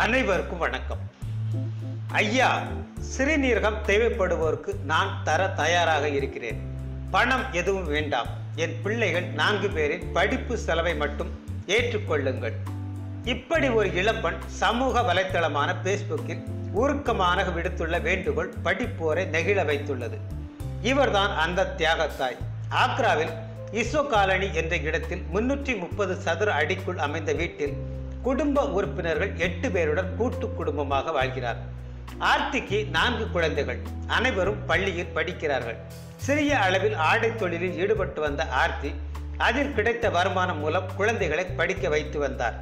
அனைவருக்கும் வணக்கம். ஐயா சிறுநீரகம் தேவைப்படுவோருக்கு நான் தர தயாராக இருக்கிறேன். பணம் எதுவும் வேண்டாம். என் பிள்ளைகள் நான்கு பேரின் படிப்பு செலவை மட்டும் ஏற்றுக்கொள்ளுங்கள். இப்படி ஒரு இளம்பெண் சமூக வலைத்தளமான பேஸ்புக்கில் உருக்கமாக விடுத்துள்ள வேண்டுகோள் படிப்போரை நெகிழ வைத்துள்ளது. இவர்தான் அந்த தியாகத்தாய். ஆக்ராவில் இசோ காலனி என்ற இடத்தில் முன்னூற்றி முப்பது சதுர அடிக்குள் அமைந்த வீட்டில் குடும்ப உறுப்பினர்கள் எட்டு பேருடன் கூட்டு குடும்பமாக வாழ்கிறார். ஆர்த்திக்கு நான்கு குழந்தைகள். அனைவரும் பள்ளியில் படிக்கிறார்கள். சிறிய அளவில் ஆடை தொழிலில் ஈடுபட்டு வந்த ஆர்த்தி அதில் கிடைத்த வருமானம் மூலம் குழந்தைகளை படிக்க வைத்து வந்தார்.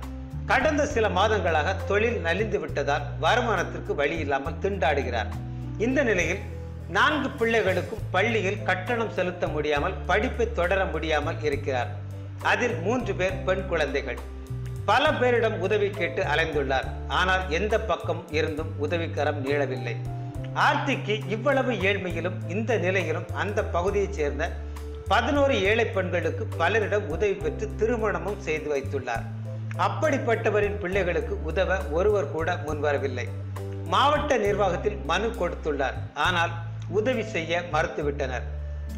கடந்த சில மாதங்களாக தொழில் நலிந்து விட்டதால் வருமானத்திற்கு வழி இல்லாமல் திண்டாடுகிறார். இந்த நிலையில் நான்கு பிள்ளைகளுக்கும் பள்ளியில் கட்டணம் செலுத்த முடியாமல் படிப்பை தொடர முடியாமல் இருக்கிறார். அதில் மூன்று பேர் பெண் குழந்தைகள். பல பேரிடம் உதவி கேட்டு அலைந்துள்ளார். ஆனால் எந்த பக்கம் இருந்தும் உதவிக்கரம் நீளவில்லை. ஆர்த்திக்கு இவ்வளவு ஏழ்மையிலும் இந்த நிலையிலும் அந்த பகுதியைச் சேர்ந்த பதினோரு ஏழை பெண்களுக்கு பலரிடம் உதவி பெற்று திருமணமும் செய்து வைத்துள்ளார். அப்படிப்பட்டவரின் பிள்ளைகளுக்கு உதவ ஒருவர் கூட முன்வரவில்லை. மாவட்ட நிர்வாகத்தில் மனு கொடுத்துள்ளார். ஆனால் உதவி செய்ய மறுத்துவிட்டனர்.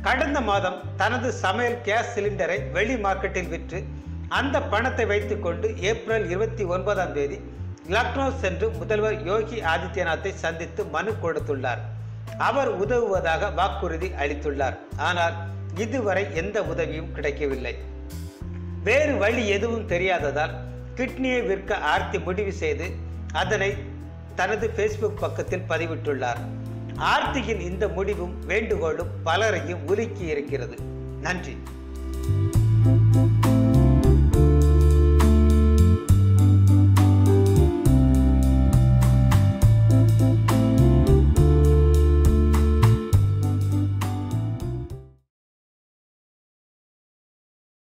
கடந்த மாதம் தனது சமையல் கேஸ் சிலிண்டரை வெளி மார்க்கெட்டில் விற்று அந்த பணத்தை வைத்துக்கொண்டு ஏப்ரல் இருபத்தி ஒன்பதாம் தேதி லக்னோ சென்று முதல்வர் யோகி ஆதித்யநாத்தை சந்தித்து மனு கொடுத்துள்ளார். அவர் உதவுவதாக வாக்குறுதி அளித்துள்ளார். ஆனால் இதுவரை எந்த உதவியும் கிடைக்கவில்லை. வேறு வழி எதுவும் தெரியாததால் கிட்னியை விற்க ஆர்த்தி முடிவு செய்து அதனை தனது ஃபேஸ்புக் பக்கத்தில் பதிவிட்டுள்ளார். ஆர்த்தியின் இந்த முடிவும் வேண்டுகோளும் பலரையும் உலுக்கி இருக்கிறது நன்றி.